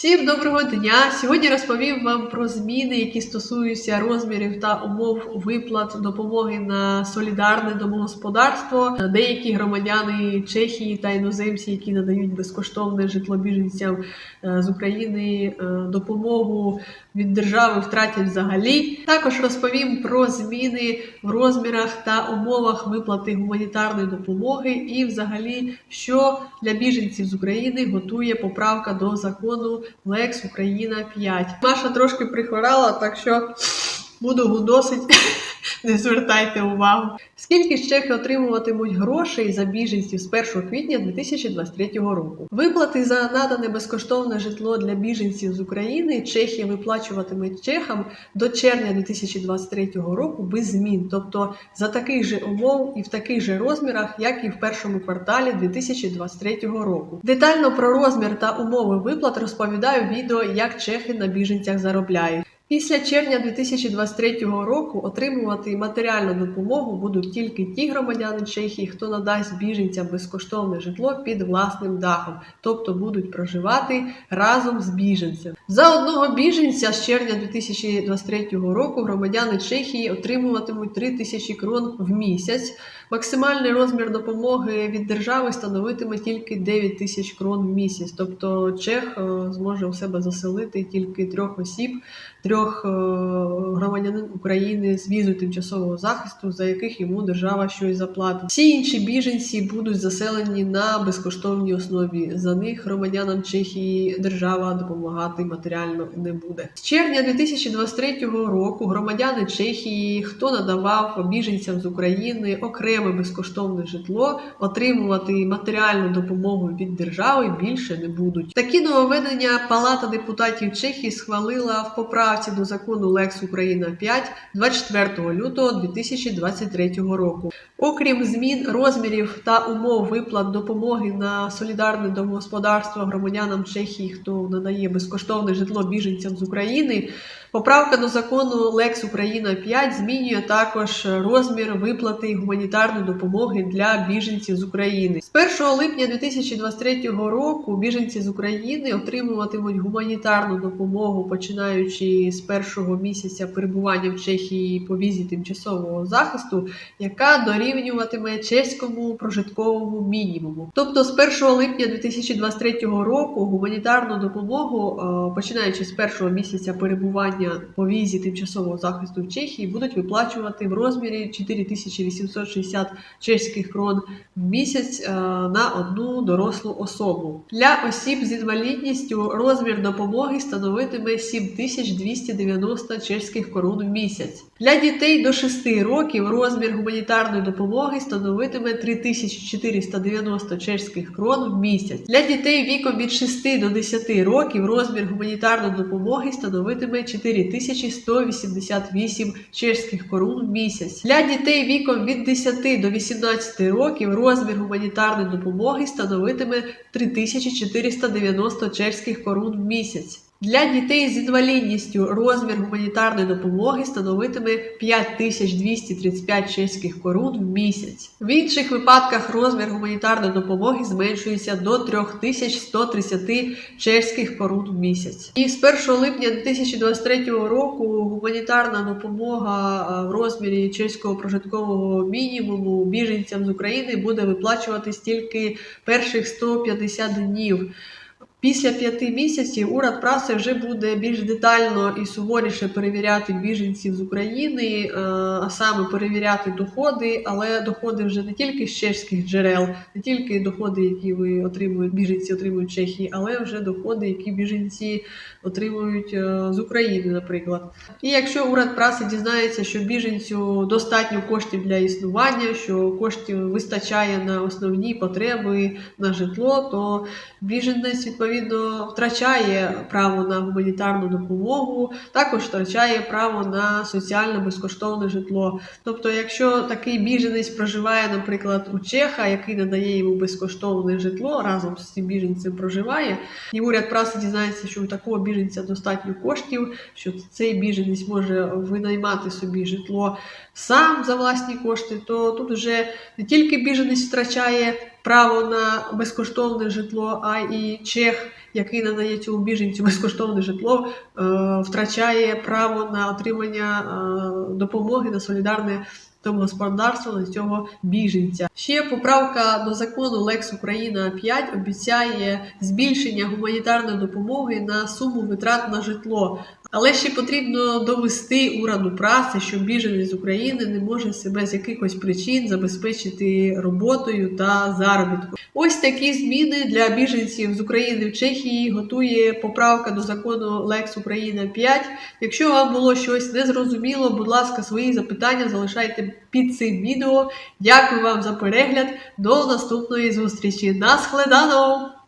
Всім доброго дня! Сьогодні розповім вам про зміни, які стосуються розмірів та умов виплат допомоги на солідарне домогосподарство. Деякі громадяни Чехії та іноземці, які надають безкоштовне житло біженцям е, з України, е, допомогу від держави втратять взагалі. Також розповім про зміни в розмірах та умовах виплати гуманітарної допомоги і, взагалі, що для біженців з України готує поправка до закону Лекс Україна 5. Маша трошки прихворала, так що буду гудосить. Не звертайте увагу. Скільки чехи отримуватимуть грошей за біженців з 1 квітня 2023 року? Виплати за надане безкоштовне житло для біженців з України Чехія виплачуватиме чехам до червня 2023 року без змін, тобто за таких же умов і в таких же розмірах, як і в першому кварталі 2023 року. Детально про розмір та умови виплат розповідаю відео, як чехи на біженцях заробляють. Після червня 2023 року отримувати матеріальну допомогу будуть тільки ті громадяни Чехії, хто надасть біженцям безкоштовне житло під власним дахом, тобто будуть проживати разом з біженцем. За одного біженця з червня 2023 року громадяни Чехії отримуватимуть 3 тисячі крон в місяць. Максимальний розмір допомоги від держави становитиме тільки 9 тисяч крон в місяць. Тобто Чех е, зможе у себе заселити тільки трьох осіб, трьох е, громадянин України з візою тимчасового захисту, за яких йому держава щось заплатить. Всі інші біженці будуть заселені на безкоштовній основі. За них громадянам Чехії держава допомагати матеріально не буде. З червня 2023 року громадяни Чехії, хто надавав біженцям з України окреме безкоштовне житло, отримувати матеріальну допомогу від держави більше не будуть. Такі нововведення Палата депутатів Чехії схвалила в поправці до закону Лекс Україна 5 24 лютого 2023 року. Окрім змін розмірів та умов виплат допомоги на солідарне домогосподарство громадянам Чехії, хто надає безкоштовне житло біженцям з України. Поправка до закону Лекс Україна 5 змінює також розмір виплати гуманітарної допомоги для біженців з України. З 1 липня 2023 року біженці з України отримуватимуть гуманітарну допомогу, починаючи з першого місяця перебування в Чехії по візі тимчасового захисту, яка дорівнюватиме чеському прожитковому мінімуму. Тобто з 1 липня 2023 року гуманітарну допомогу, е, починаючи з першого місяця перебування по візі тимчасового захисту в Чехії, будуть виплачувати в розмірі 4860 чеських крон в місяць е, на одну дорослу особу. Для осіб з інвалідністю розмір допомоги становитиме 7290 чеських крон в місяць. Для дітей до 6 років розмір гуманітарної допомоги становитиме 3490 чеських крон в місяць. Для дітей віком від 6 до 10 років розмір гуманітарної допомоги становитиме 4188 чешських корун в місяць. Для дітей віком від 10 до 18 років розмір гуманітарної допомоги становитиме 3490 чеських корун в місяць. Для дітей з інвалідністю розмір гуманітарної допомоги становитиме 5235 чеських корун в місяць. В інших випадках розмір гуманітарної допомоги зменшується до 3130 чеських корун в місяць. І з 1 липня 2023 року гуманітарна допомога в розмірі чеського прожиткового мінімуму біженцям з України буде виплачуватись тільки перших 150 днів. Після п'яти місяців уряд праці вже буде більш детально і суворіше перевіряти біженців з України, е, а саме перевіряти доходи, але доходи вже не тільки з чеських джерел, не тільки доходи, які ви отримують, біженці отримують в Чехії, але вже доходи, які біженці отримують е, з України, наприклад. І якщо уряд праці дізнається, що біженцю достатньо коштів для існування, що коштів вистачає на основні потреби на житло, то біженець відповідно втрачає право на гуманітарну допомогу, також втрачає право на соціальне безкоштовне житло. Тобто, якщо такий біженець проживає, наприклад, у Чеха, який надає йому безкоштовне житло, разом з цим біженцем проживає, і уряд праці дізнається, що у такого біженця достатньо коштів, що цей біженець може винаймати собі житло сам за власні кошти, то тут вже не тільки біженець втрачає право на безкоштовне житло, а і чех, який надає цьому біженцю безкоштовне житло, е, втрачає право на отримання е, допомоги на солідарне домогосподарство на цього біженця. Ще поправка до закону Лекс Україна 5 обіцяє збільшення гуманітарної допомоги на суму витрат на житло. Але ще потрібно довести ураду праці, що біженець з України не може себе з якихось причин забезпечити роботою та заробітком. Ось такі зміни для біженців з України в Чехії готує поправка до закону Лекс Україна 5. Якщо вам було щось незрозуміло, будь ласка, свої запитання залишайте під цим відео. Дякую вам за перегляд. До наступної зустрічі. На схледану!